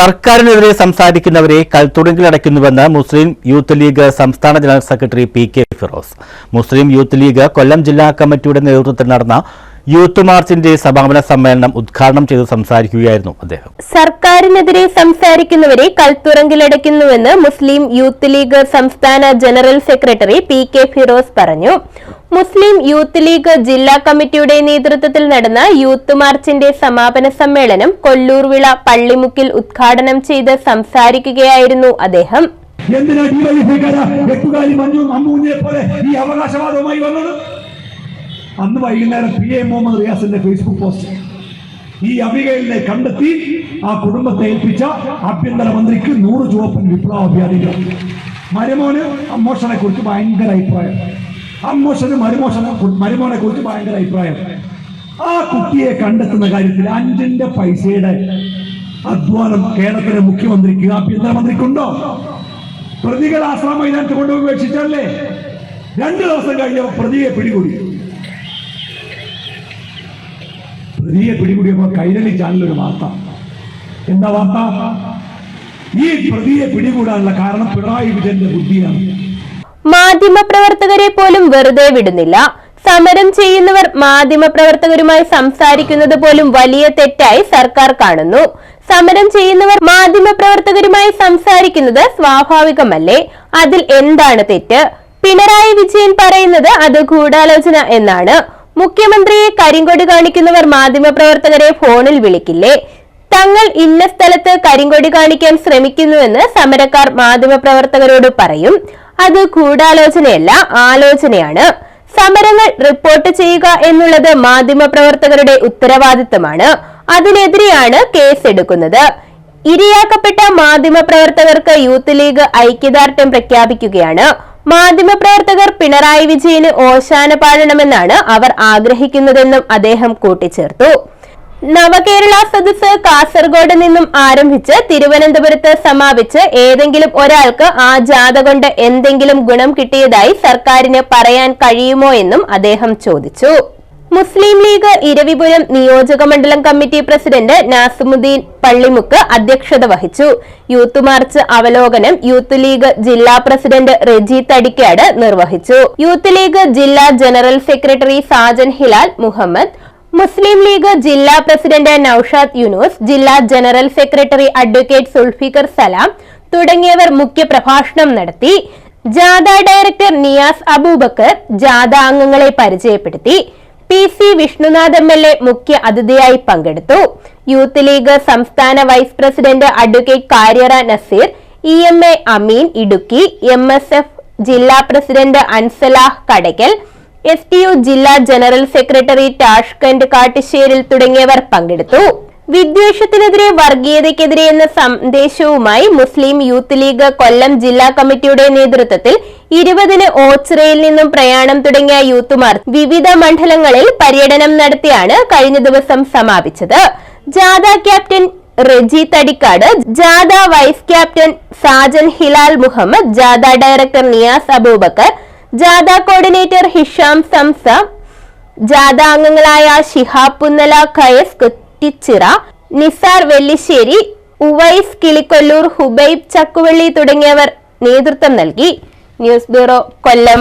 സർക്കാരിനെതിരെ സംസാരിക്കുന്നവരെ കൽത്തുടങ്കിലടയ്ക്കുന്നുവെന്ന് മുസ്ലിം യൂത്ത് ലീഗ് സംസ്ഥാന general secretary P K Firoz. Muslim Youth League Kollam ജില്ലാ കമ്മിറ്റിയുടെ നേതൃത്വത്തിൽ നടന്ന യൂത്ത് മാർച്ചിന്റെ സമാപന സമ്മേളനം ഉദ്ഘാടനം ചെയ്ത് സംസാരിക്കുകയായിരുന്നു അദ്ദേഹം. സർക്കാരിനെതിരെ സംസാരിക്കുന്നവരെ കൽത്തുറങ്കിലടയ്ക്കുന്നുവെന്ന് മുസ്ലിം യൂത്ത് ലീഗ് സംസ്ഥാന general secretary P K Firoz പറഞ്ഞു. മുസ്ലിം യൂത്ത് ലീഗ് ജില്ലാ കമ്മിറ്റിയുടെ നേതൃത്വത്തിൽ നടന്ന യൂത്ത് മാർച്ചിന്റെ സമാപന സമ്മേളനം കൊല്ലൂർവിള പള്ളിമുക്കിൽ ഉദ്ഘാടനം ചെയ്ത് സംസാരിക്കുകയായിരുന്നു അദ്ദേഹം. ഈ അവകാശവാദവുമായി വന്നത്? അന്ന് വൈകുന്നേരം പി എ മുഹമ്മദ് റിയാസിന്റെ ഫേസ്ബുക്ക് പോസ്റ്റ്. ഈ അബികയിലെ കണ്ടെത്തി ആ കുടുംബത്തെ ഏൽപ്പിച്ച ആഭ്യന്തരമന്ത്രിക്ക് നൂറ് ചുവപ്പൻ വിപ്ലവ അഭ്യാദികൾ മരുമോന് മോഷണെ കുറിച്ച് ഭയങ്കര അഭിപ്രായം. അമ്മോഷന് മരുമോശനും മരുമോനെ കുറിച്ച് ഭയങ്കര അഭിപ്രായം. ആ കുട്ടിയെ കണ്ടെത്തുന്ന കാര്യത്തിൽ അഞ്ചിന്റെ പൈസയുടെ അധ്വാനം കേരളത്തിലെ മുഖ്യമന്ത്രിക്ക് ആഭ്യന്തരമന്ത്രിക്കുണ്ടോ? പ്രതികൾ ആശ്രമ മൈതാനത്ത് കൊണ്ടുപോയി ഉപേക്ഷിച്ചല്ലേ രണ്ടു ദിവസം കഴിഞ്ഞപ്പോൾ പ്രതിയെ പിടികൂടി. പ്രതിയെ പിടികൂടിയപ്പോൾ കൈരളി ചാനലൊരു വാർത്ത. എന്താ വാർത്ത? ഈ പ്രതിയെ പിടികൂടാനുള്ള കാരണം പിണറായി വിജയന്റെ ബുദ്ധിയാണ്. മാധ്യമപ്രവർത്തകരെ പോലും വെറുതെ വിടുന്നില്ല. സമരം ചെയ്യുന്നവർ മാധ്യമപ്രവർത്തകരുമായി സംസാരിക്കുന്നത് പോലും വലിയ തെറ്റായി സർക്കാർ കാണുന്നു. സമരം ചെയ്യുന്നവർ മാധ്യമപ്രവർത്തകരുമായി സംസാരിക്കുന്നത് സ്വാഭാവികമല്ലേ? അതിൽ എന്താണ് തെറ്റ്? പിണറായി വിജയൻ പറയുന്നത് അത് ഗൂഢാലോചന എന്നാണ്. മുഖ്യമന്ത്രിയെ കരിങ്കൊടി കാണിക്കുന്നവർ മാധ്യമപ്രവർത്തകരെ ഫോണിൽ വിളിക്കില്ലേ? തങ്ങൾ ഇന്ന സ്ഥലത്ത് കരിങ്കൊടി കാണിക്കാൻ ശ്രമിക്കുന്നുവെന്ന് സമരക്കാർ മാധ്യമപ്രവർത്തകരോട് പറയും. അത് കൂടാലോചനയല്ല ആലോചനയാണ്. സമരങ്ങൾ റിപ്പോർട്ട് ചെയ്യുക എന്നുള്ളത് മാധ്യമ പ്രവർത്തകരുടെ ഉത്തരവാദിത്തമാണ്. അതിനെതിരെയാണ് കേസ് എടുക്കുന്നത് ഇരയാക്കപ്പെട്ട മാധ്യമപ്രവർത്തകർക്ക് യൂത്ത് ലീഗ് ഐക്യദാർഢ്യം പ്രഖ്യാപിക്കുകയാണ്. മാധ്യമ മാധ്യമപ്രവർത്തകർ പിണറായി വിജയന് ഓശാന പാടണമെന്നാണ് അവർ ആഗ്രഹിക്കുന്നതെന്നും അദ്ദേഹം കൂട്ടിച്ചേർത്തു. നവകേരള സദസ് കാസർഗോഡ് നിന്നും ആരംഭിച്ച് തിരുവനന്തപുരത്ത് സമാപിച്ച് ഏതെങ്കിലും ഒരാൾക്ക് ആ ജാഥ കൊണ്ട് എന്തെങ്കിലും ഗുണം കിട്ടിയതായി സർക്കാരിന് പറയാൻ കഴിയുമോ എന്നും അദ്ദേഹം ചോദിച്ചു. മുസ്ലിം ലീഗ് ഇരവിപുരം നിയോജക മണ്ഡലം കമ്മിറ്റി പ്രസിഡന്റ് നാസിമുദ്ദീൻ പള്ളിമുക്ക് അധ്യക്ഷത വഹിച്ചു. യൂത്ത് മാർച്ച് അവലോകനം യൂത്ത് ലീഗ് ജില്ലാ പ്രസിഡന്റ് റെജി തടിക്കാട് നിർവഹിച്ചു. യൂത്ത് ലീഗ് ജില്ലാ general secretary Sajan Hilal Muhammad Muslim League ജില്ലാ പ്രസിഡന്റ് നൌഷാദ് യൂനുസ് ജില്ലാ general secretary advocate Sulfikar Salam തുടങ്ങിയവർ മുഖ്യപ്രഭാഷണം നടത്തി. ജാഥ ഡയറക്ടർ നിയാസ് അബൂബക്കർ ജാഥ അംഗങ്ങളെ പരിചയപ്പെടുത്തി. P C Vishnunath M L A മുഖ്യ അതിഥിയായി പങ്കെടുത്തു. യൂത്ത് ലീഗ് സംസ്ഥാന vice president advocate Karyara Naseer E M A Ameen Idukki M S F ജില്ലാ president Ansalah Kadakkal S T U ജില്ലാ ജനറൽ സെക്രട്ടറി ടാഷ്കന്റ് കാട്ടിശ്ശേരിൽ തുടങ്ങിയവർ പങ്കെടുത്തു. വിദ്വേഷത്തിനെതിരെ വർഗീയതയ്ക്കെതിരെ എന്ന സന്ദേശവുമായി മുസ്ലിം യൂത്ത് ലീഗ് കൊല്ലം ജില്ലാ കമ്മിറ്റിയുടെ നേതൃത്വത്തിൽ ഇരുപതിന് ഓച്ചിറയിൽ നിന്നും പ്രയാണം തുടങ്ങിയ യൂത്തുമാർ വിവിധ മണ്ഡലങ്ങളിൽ പര്യടനം നടത്തിയാണ് കഴിഞ്ഞ ദിവസം സമാപിച്ചത്. ജാഥ ക്യാപ്റ്റൻ റെജി തടിക്കാട് ജാഥ വൈസ് ക്യാപ്റ്റൻ സാജൻ ഹിലാൽ മുഹമ്മദ് ജാഥ ഡയറക്ടർ നിയാസ് അബൂബക്കർ ജാഥ കോർഡിനേറ്റർ ഹിഷാം സംസ ജാഥ അംഗങ്ങളായ ഷിഹാബ് പുന്നല കയസ് കുറ്റിച്ചിറ നിസാർ വെല്ലിശ്ശേരി ഉവൈസ് കിളിക്കൊല്ലൂർ ഹുബൈബ് ചക്കുവള്ളി തുടങ്ങിയവർ നേതൃത്വം നൽകി. News bureau Kollam.